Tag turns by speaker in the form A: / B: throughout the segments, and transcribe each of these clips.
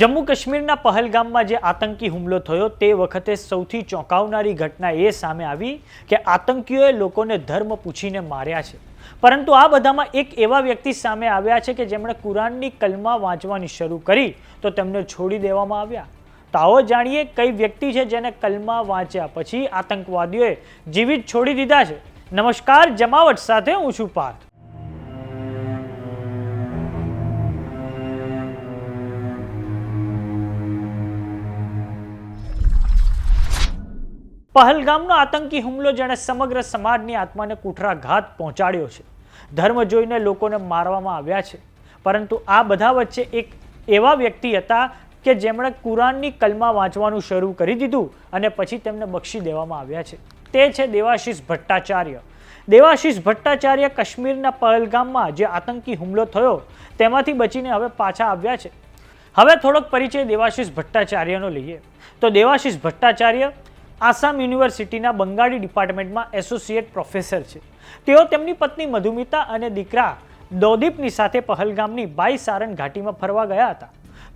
A: જમ્મુ કાશ્મીરના પહલગામમાં જે આતંકી હુમલો થયો તે વખતે સૌથી ચોંકાવનારી ઘટના એ સામે આવી કે આતંકીઓએ લોકોને ધર્મ પૂછીને માર્યા છે. પરંતુ આ બધામાં એક એવા વ્યક્તિ સામે આવ્યા છે કે જેમણે કુરાનની કલમા વાંચવાની શરૂ કરી તો તેમને છોડી દેવામાં આવ્યા. તો આવો જાણીએ કઈ વ્યક્તિ છે જેને કલમા વાંચ્યા પછી આતંકવાદીઓએ જીવિત છોડી દીધા છે. નમસ્કાર, જમાવટ સાથે હું છું પાર્થ. પહલગામનો આતંકી હુમલો જેણે સમગ્ર સમાજની આત્માને કુઠરાઘાત પહોંચાડ્યો છે. ધર્મ જોઈને લોકોને મારવામાં આવ્યા છે. પરંતુ આ બધા વચ્ચે એક એવા વ્યક્તિ હતા કે જેમણે કુરાનની કલમા વાંચવાનું શરૂ કરી દીધું અને પછી તેમને બક્ષી દેવામાં આવ્યા છે. તે છે દેવાશીષ ભટ્ટાચાર્ય. દેવાશીષ ભટ્ટાચાર્ય કાશ્મીરના પહલગામમાં જે આતંકી હુમલો થયો, તેમાંથી બચીને હવે પાછા આવ્યા છે. હવે થોડોક પરિચય દેવાશીષ ભટ્ટાચાર્યનો લઈએ. તો દેવાશીષ ભટ્ટાચાર્ય આસામ યુનિવર્સિટીના બંગાળી ડિપાર્ટમેન્ટમાં એસોસિએટ પ્રોફેસર છે. તેઓ તેમની પત્ની મધુમિતા અને દીકરા દોદીપની સાથે પહલગામની બાઈ સારણ ઘાટીમાં ફરવા ગયા હતા.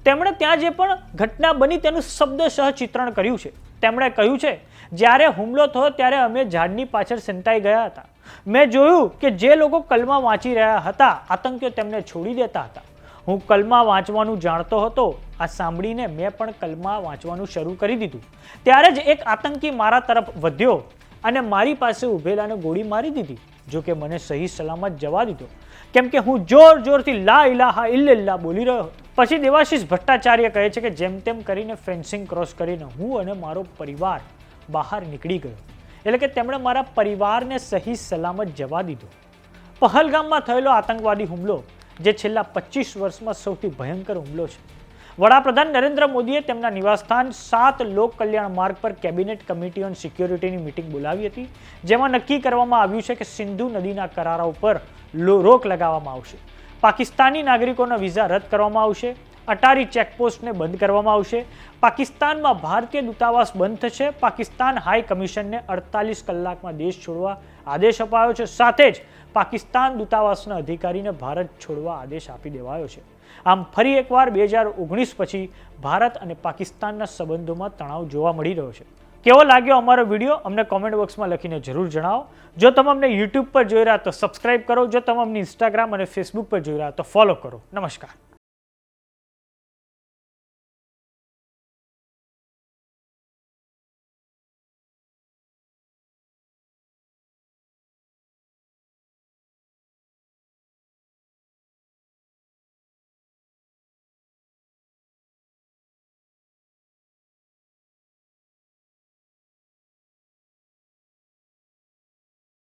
A: તેમણે ત્યાં જે પણ ઘટના બની તેનું શબ્દશઃ ચિત્રણ કર્યું છે. તેમણે કહ્યું છે, જ્યારે હુમલો થયો ત્યારે અમે ઝાડની પાછળ સંતાઈ ગયા હતા. મેં જોયું કે જે લોકો કલમા વાંચી રહ્યા હતા, આતંકીઓ તેમને છોડી દેતા હતા. હું કલમા વાંચવાનું જાણતો હતો, આ સાંભળીને મેં પણ કલમા વાંચવાનું શરૂ કરી દીધું. ત્યારે જ એક આતંકી મારા તરફ વધ્યો અને મારી પાસે ઊભેલાને ગોળી મારી દીધી, જો કે મને સહી સલામત જવા દીધો. કેમ કે હું જોર જોરથી લા ઇલાહા ઇલ્લા બોલી રહ્યો. પછી દેવાશીષ ભટ્ટાચાર્ય કહે છે કે જેમ તેમ કરીને ફેન્સિંગ ક્રોસ કરીને હું અને મારો પરિવાર બહાર નીકળી ગયો. એટલે કે તેમણે મારા પરિવારને સહી સલામત જવા દીધો. પહલગામમાં થયેલો આતંકવાદી હુમલો જે છેલ્લા પચીસ વર્ષમાં સૌથી ભયંકર હુમલો છે. વડાપ્રધાન નરેન્દ્ર મોદીએ તેમના નિવાસસ્થાન સાત લોક કલ્યાણ માર્ગ પર કેબિનેટ કમિટી ઓન સિક્યોરિટીની મિટિંગ બોલાવી હતી, જેમાં નક્કી કરવામાં આવ્યું છે કે સિંધુ નદીના કરારા ઉપર રોક લગાવવામાં આવશે. પાકિસ્તાની નાગરિકોના વિઝા રદ કરવામાં આવશે. અટારી ચેકપોસ્ટને બંધ કરવામાં આવશે. પાકિસ્તાનમાં ભારતીય દૂતાવાસ બંધ થશે. પાકિસ્તાન હાઈ કમિશનને અડતાલીસ કલાકમાં દેશ છોડવા આદેશ અપાયો છે. સાથે જ પાકિસ્તાન દૂતાવાસના અધિકારીને ભારત છોડવા આદેશ આપી દેવાયો છે. આમ ફરી એકવાર બે હજાર ઓગણીસ પછી ભારત અને પાકિસ્તાનના સંબંધોમાં તણાવ જોવા મળી રહ્યો છે. કેવો લાગ્યો અમારો વીડિયો? અમને કોમેન્ટ બોક્સમાં લખીને જરૂર જણાવો. જો તમે અમને યુટ્યુબ પર જોઈ રહ્યા તો સબસ્ક્રાઇબ કરો. જો તમે અમને ઇન્સ્ટાગ્રામ અને ફેસબુક પર જોઈ રહ્યા તો ફોલો કરો. નમસ્કાર.